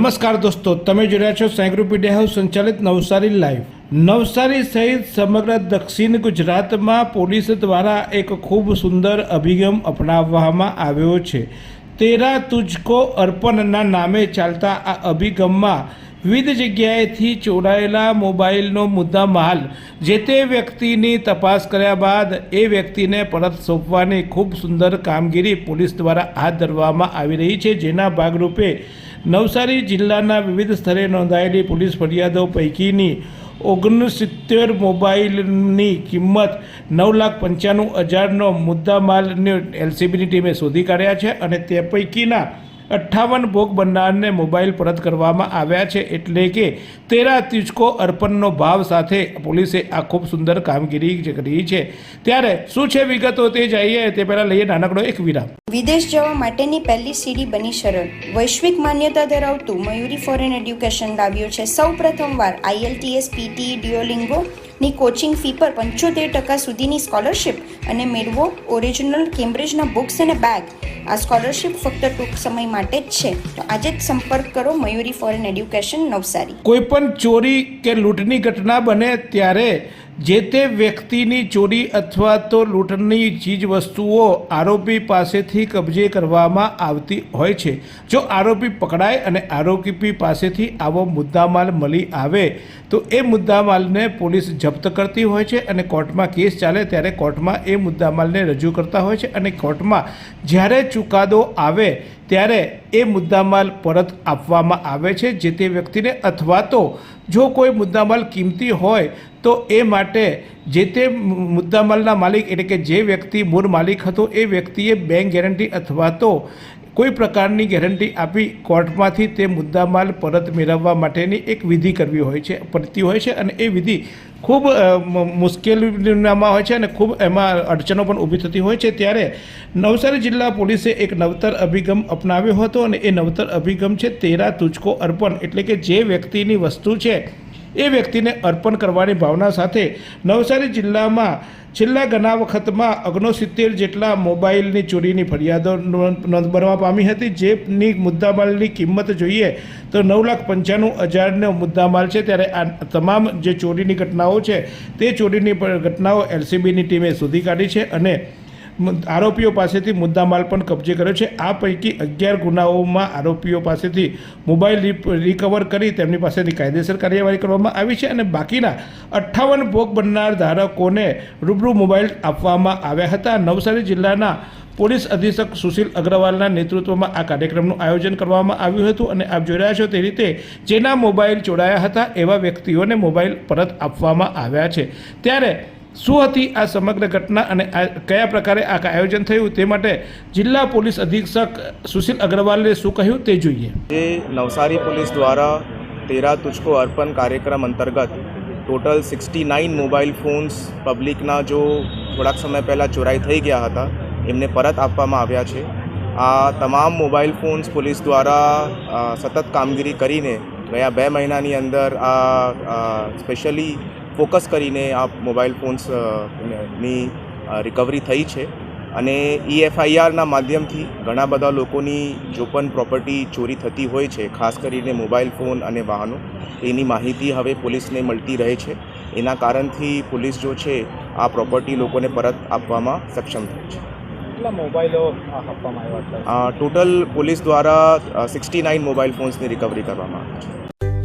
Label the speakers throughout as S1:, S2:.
S1: નમસ્કાર દોસ્તો, તમે જોડ્યા છો છો સાયક્રોપીડિયા હાઉસ સંચાલિત નવસારી લાઈવ. નવસારી સહિત સમગ્ર દક્ષિણ ગુજરાતમાં પોલીસ દ્વારા એક ખૂબ સુંદર અભિગમ અપનાવવામાં આવ્યો છે. તેરા તુજકો અર્પણના નામે ચાલતા આ અભિગમમાં વિવિધ જગ્યાએથી ચોરાયેલા મોબાઈલનો મુદ્દા માલ જે તે વ્યક્તિની તપાસ કર્યા બાદ એ વ્યક્તિને પરત સોંપવાની ખૂબ સુંદર કામગીરી પોલીસ દ્વારા હાથ ધરવામાં આવી રહી છે. જેના ભાગરૂપે નવસારી જિલ્લાના વિવિધ સ્તરે નોંધાયેલી પોલીસ ફરિયાદો પૈકીની ઓગણસિત્તેર મોબાઈલની કિંમત નવ લાખ પંચાણું હજારનો મુદ્દામાલને એલસીબીની ટીમે શોધી કાઢ્યા છે અને તે પૈકીના અઠ્ઠાવન ભોગ બનનારને મોબાઈલ પરત કરવામાં આવ્યા છે એટલે કે તેરા તીજકો અર્પણનો ભાવ સાથે પોલીસે આ ખૂબ સુંદર કામગીરી કરી છે. ત્યારે શું છે વિગતો તે જઈએ, તે પહેલાં લઈએ નાનકડો એક વિરામ.
S2: વિદેશ જવા માટેની પહેલી સીડી બની સરળ. વૈશ્વિક માન્યતા ધરાવતું મયુરી ફોરેન એડ્યુકેશન લાવ્યું છે. સૌ પ્રથમવાર આઈએલટીએસ પીટી ડિયોલિંગો ની કોચિંગ ફી પર પંચોતેર ટકા સુધીની સ્કોલરશિપ અને મેળવો ઓરિજિનલ કેમ્બ્રિજના બુક્સ અને બેગ આ સ્કોલરશિપ ફક્ત ટૂંક સમય માટે જ છે. તો આજે જ સંપર્ક કરો મયુરી ફોરેન એડ્યુકેશન નવસારી.
S1: કોઈ પણ ચોરી કે લૂંટની ઘટના બને ત્યારે જે તે વ્યક્તિની ચોરી અથવા તો લૂંટની ચીજ વસ્તુઓ આરોપી પાસેથી કબજે કરવામાં આવતી હોય છે. જો આરોપી પકડાય અને આરોપી પાસેથી આવો મુદ્દામાલ મળી આવે, તો એ મુદ્દામાલને પોલીસ જપ્ત કરતી હોય છે અને કોર્ટમાં કેસ ચાલે ત્યારે કોર્ટમાં એ મુદ્દામાલને રજૂ કરતા હોય છે અને કોર્ટમાં જ્યારે ચુકાદો આવે ત્યારે એ મુદ્દામાલ પરત આપવામાં આવે છે. જે તે વ્યક્તિને અથવા તો જો કોઈ મુદ્દામાલ કિંમતી હોય તો એ માટે જે તે મુદ્દામાલના માલિક એટલે કે જે વ્યક્તિ મૂળ માલિક હતો, એ વ્યક્તિએ બેંક ગેરંટી અથવા તો કોઈ પ્રકારની ગેરંટી આપી કોર્ટમાંથી તે મુદ્દામાલ પરત મેળવવા માટેની એક વિધિ કરવી હોય છે, પડતી હોય છે અને એ વિધિ ખૂબ મુશ્કેલીનામાં હોય છે અને ખૂબ એમાં અડચણો પણ ઊભી થતી હોય છે. ત્યારે નવસારી જિલ્લા પોલીસે એક નવતર અભિગમ અપનાવ્યો હતો અને એ નવતર અભિગમ છે તેરા તુચકો અર્પણ. એટલે કે જે વ્યક્તિની વસ્તુ છે એ વ્યક્તિને અર્પણ કરવાની ભાવના સાથે નવસારી જિલ્લામાં છેલ્લા ઘણા વખતમાં અગ્નોસિત્તેર જેટલા મોબાઈલની ચોરીની ફરિયાદો નોંધ બનવા પામી હતી. જેની મુદ્દામાલની કિંમત જોઈએ તો નવ લાખ પંચાણું હજારનો મુદ્દામાલ છે. ત્યારે આ તમામ જે ચોરીની ઘટનાઓ છે, તે ચોરીની ઘટનાઓ એલસીબીની ટીમે શોધી કાઢી છે અને આરોપીઓ પાસેથી મુદ્દામાલ પણ કબજે કર્યો છે. આ પૈકી અગિયાર ગુનાઓમાં આરોપીઓ પાસેથી મોબાઈલ રિકવર કરી તેમની પાસેથી કાયદેસર કાર્યવાહી કરવામાં આવી છે અને બાકીના અઠ્ઠાવન ભોગ બનનાર ધારકોને રૂબરૂ મોબાઈલ આપવામાં આવ્યા હતા. નવસારી જિલ્લાના પોલીસ અધિક્ષક સુશીલ અગ્રવાલના નેતૃત્વમાં આ કાર્યક્રમનું આયોજન કરવામાં આવ્યું હતું અને આપ જોઈ રહ્યા છો તે રીતે જેના મોબાઈલ ચોરાયા હતા એવા વ્યક્તિઓને મોબાઈલ પરત આપવામાં આવ્યા છે. ત્યારે શું હતી આ સમગ્ર ઘટના અને કયા પ્રકારે આ આયોજન થયું તે માટે જિલ્લા પોલીસ અધિક્ષક સુશીલ અગ્રવાલે શું કહ્યું તે જોઈએ.
S3: એ નવસારી પોલીસ દ્વારા તેરા તુચકો અર્પણ કાર્યક્રમ અંતર્ગત total sixty nine mobile phones પબ્લિકના જો થોડાક સમય પહેલાં ચોરાઈ થઈ ગયા હતા, એમને પરત આપવામાં આવ્યા છે. આ તમામ મોબાઈલ ફોન્સ પોલીસ દ્વારા સતત કામગીરી કરીને ગયા બે મહિનાની અંદર આ સ્પેશિયલી ફોકસ કરીને આ મોબાઈલ ફોન્સની રિકવરી થઈ છે. અને ઈએફઆઈઆરના માધ્યમથી ઘણા બધા લોકોની જો પણ પ્રોપર્ટી ચોરી થતી હોય છે ખાસ કરીને મોબાઈલ ફોન અને વાહનો એની માહિતી હવે પોલીસને મળતી રહે છે. એના કારણથી પોલીસ જો છે આ પ્રોપર્ટી લોકોને પરત આપવામાં સક્ષમ થઈ છે.
S4: કેટલા મોબાઈલો આ આપવામાં આવ્યા
S3: ટોટલ પોલીસ દ્વારા સિક્સટી નાઇન મોબાઈલ ફોન્સની રિકવરી કરવામાં આવી છે.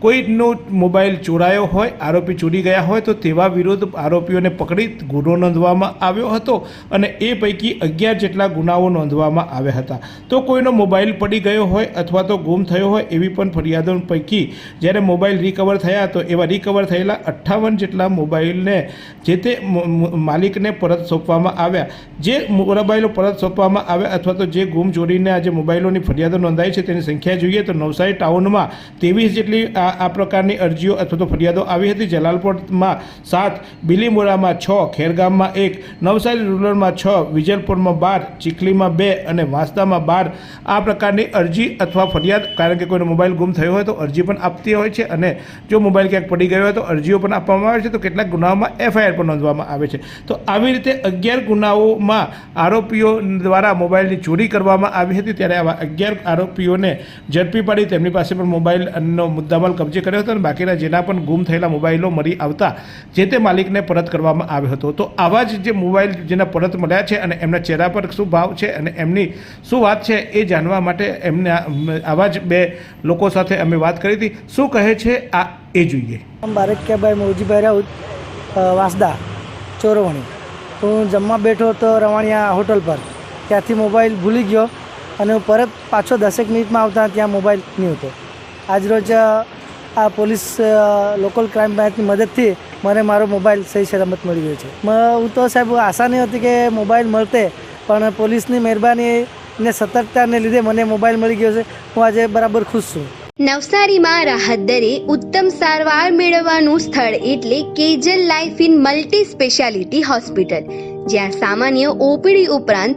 S1: કોઈનો મોબાઈલ ચોરાયો હોય, આરોપી ચોરી ગયા હોય, તો તેવા વિરુદ્ધ આરોપીઓને પકડી ગુનો નોંધવામાં આવ્યો હતો અને એ પૈકી અગિયાર જેટલા ગુનાઓ નોંધવામાં આવ્યા હતા. તો કોઈનો મોબાઈલ પડી ગયો હોય અથવા તો ગુમ થયો હોય એવી પણ ફરિયાદો પૈકી જ્યારે મોબાઈલ રિકવર થયા, તો એવા રિકવર થયેલા અઠ્ઠાવન જેટલા મોબાઈલને જે તે માલિકને પરત સોંપવામાં આવ્યા. જે મોબાઈલો પરત સોંપવામાં આવ્યા અથવા તો જે ગુમ ચોરીને આજે મોબાઈલોની ફરિયાદો નોંધાઈ છે તેની સંખ્યા જોઈએ તો નવસારી ટાઉનમાં ત્રેવીસ જેટલી આ આ પ્રકારની અરજીઓ અથવા તો ફરિયાદો આવી હતી. જલાલપોરમાં સાત, બિલીમોરામાં છ, ખેરગામમાં એક, નવસારી રૂરલમાં છ, વિજલપુરમાં બાર, ચીખલીમાં બે અને વાંસદામાં બાર. આ પ્રકારની અરજી અથવા ફરિયાદ, કારણ કે કોઈનો મોબાઈલ ગુમ થયો હોય તો અરજી પણ આપતી હોય છે અને જો મોબાઈલ ક્યાંક પડી ગયો હોય તો અરજીઓ પણ આપવામાં આવે છે. તો કેટલાક ગુનાઓમાં એફઆઈઆર પણ નોંધવામાં આવે છે. તો આવી રીતે અગિયાર ગુનાઓમાં આરોપીઓ દ્વારા મોબાઈલની ચોરી કરવામાં આવી હતી. ત્યારે આવા અગિયાર આરોપીઓને ઝડપી પાડી તેમની પાસે પણ મોબાઈલનો મુદ્દામાલ કબજે કર્યો હતો અને બાકીના જેના પણ ગુમ થયેલા મોબાઈલો મળી આવતા જે તે માલિકને પરત કરવામાં આવ્યો હતો. તો આવા જ જે મોબાઈલ જેના પરત મળ્યા છે અને એમના ચહેરા પર શું ભાવ છે અને એમની શું વાત છે એ જાણવા માટે એમને આવા જ બે લોકો સાથે અમે વાત કરી હતી. શું કહે છે આ એ જોઈએ.
S5: નામ બારકિયાભાઈ મોજીભાઈ રાઉત વાસદા, ચોરવણી. હું જમવા બેઠો તો રવાણિયા હોટલ પર. ત્યાંથી મોબાઈલ ભૂલી ગયો અને હું પરત પાછો દસેક મિનિટમાં આવતા ત્યાં મોબાઈલ નહીં હતો. આજરોજ આ પોલીસ લોકલ ક્રાઇમ બ્રાન્ચની મદદથી મને મારો મોબાઈલ સહી સલામત મળી ગયો છે. હું તો સાહેબ આશા નહીં હતી કે મોબાઈલ મળતે, પણ પોલીસની મહેરબાની ને સતર્કતાને લીધે મને મોબાઈલ મળી ગયો છે. હું આજે બરાબર ખુશ છું.
S6: નવસારીમાં રાહત દરે ઉત્તમ સારવાર મેળવવાનું સ્થળ એટલે Kejal life in multi speciality hospital, જ્યાં સામાન્ય ઓપીડી ઉપરાંત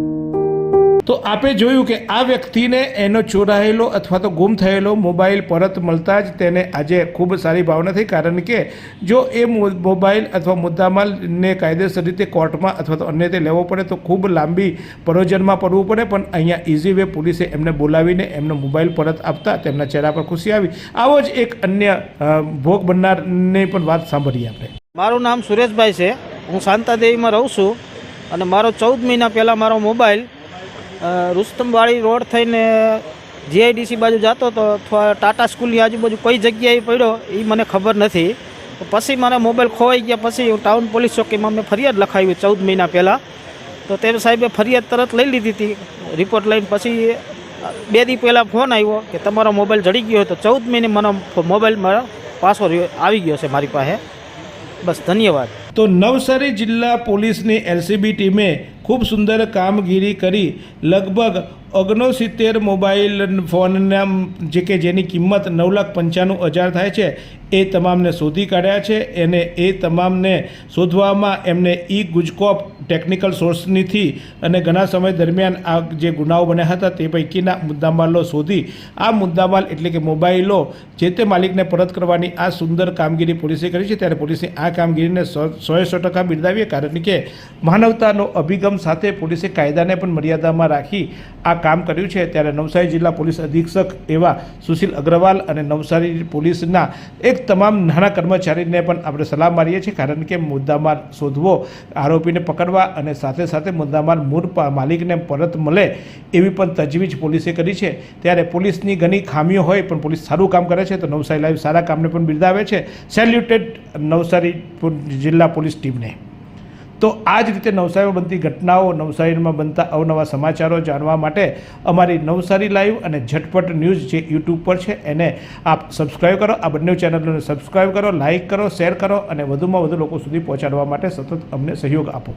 S1: તો આપે જોયું કે આ વ્યક્તિને એનો ચોરાયેલો અથવા તો ગુમ થયેલો મોબાઈલ પરત મળતા જ તેને આજે ખૂબ સારી ભાવના થઈ. કારણ કે જો એ મોબાઈલ અથવા મુદ્દામાલને કાયદેસર રીતે કોર્ટમાં અથવા તો અન્ય તે લેવો પડે તો ખૂબ લાંબી પરોજનમાં પડવું પડે. પણ અહીંયા ઇઝી વે પોલીસે એમને બોલાવીને એમનો મોબાઈલ પરત આપતા તેમના ચહેરા પર ખુશી આવી. આવો જ એક અન્ય ભોગ બનનારની પણ વાત સાંભળીએ આપણે.
S7: મારું નામ સુરેશભાઈ છે. હું શાંતાદેવીમાં રહું છું અને મારો ચૌદ મહિના પહેલાં મારો મોબાઈલ અ, રુસ્તમવાડી રોડ થઈને જીઆઈડીસી બાજુ જતો હતો અથવા ટાટા સ્કૂલની આજુબાજુ કઈ જગ્યાએ પડ્યો એ મને ખબર નથી. પછી મારા મોબાઈલ ખોવાઈ ગયા પછી હું ટાઉન પોલીસ ચોકીમાં મેં ફરિયાદ લખાવી ચૌદ મહિના પહેલાં. તો તે સાહેબે ફરિયાદ તરત લઈ લીધી હતી. રિપોર્ટ લઈને પછી બે દી પહેલાં ફોન આવ્યો કે તમારો મોબાઈલ જડી ગયો તો ચૌદ મહિને મને મોબાઈલ મારો પાછો આવી ગયો છે મારી પાસે. બસ ધન્યવાદ.
S1: તો નવસારી જિલ્લા પોલીસની એલસીબી ટીમે ખૂબ સુંદર કામગીરી કરી. લગભગ ઓગણસિત્તેર મોબાઈલ ફોનના જે કે જેની કિંમત નવ લાખ પંચાણું હજાર થાય છે, એ તમામને શોધી કાઢ્યા છે અને એ તમામને શોધવામાં એમને ઈ ગુજકોપ ટેકનિકલ સોર્સનીથી અને ઘણા સમય દરમિયાન આ જે ગુનાઓ બન્યા હતા તે પૈકીના મુદ્દામાલો શોધી. આ મુદ્દામાલ એટલે કે મોબાઈલો જે તે માલિકને પરત કરવાની આ સુંદર કામગીરી પોલીસે કરી છે. ત્યારે પોલીસે આ કામગીરીને સો સો ટકા બિરદાવીએ. કારણ કે માનવતાનો અભિગમ સાથે પોલીસે કાયદાને પણ મર્યાદામાં રાખી આ કામ કર્યું છે. ત્યારે નવસારી જિલ્લા પોલીસ અધિક્ષક એવા સુશીલ અગ્રવાલ અને નવસારી પોલીસના એક તમામ નાના કર્મચારીને પણ આપણે સલાહ મારીએ છીએ. કારણ કે મુદ્દામાર શોધવો, આરોપીને પકડવા અને સાથે સાથે મુદ્દામાર મૂળ માલિકને પરત મળે એવી પણ તજવીજ પોલીસે કરી છે. ત્યારે પોલીસની ઘણી ખામીઓ હોય પણ પોલીસ સારું કામ કરે છે. તો નવસારી લાઈવ સારા કામને પણ બિરદાવે છે. સેલ્યુટેડ નવસારી જિલ્લા પોલીસ ટીમને. તો આ જ રીતે નવસારીમાં બનતી ઘટનાઓ નવસારીમાં બનતા અવનવા સમાચારો જાણવા માટે અમારી નવસારી લાઈવ અને ઝટપટ ન્યૂઝ જે યુટ્યુબ પર છે, એને આપ સબસ્ક્રાઈબ કરો, આ બંને ચેનલોને સબસ્ક્રાઈબ કરો, લાઈક કરો, શેર કરો અને વધુમાં વધુ લોકો સુધી પહોંચાડવા માટે સતત અમને સહયોગ આપો.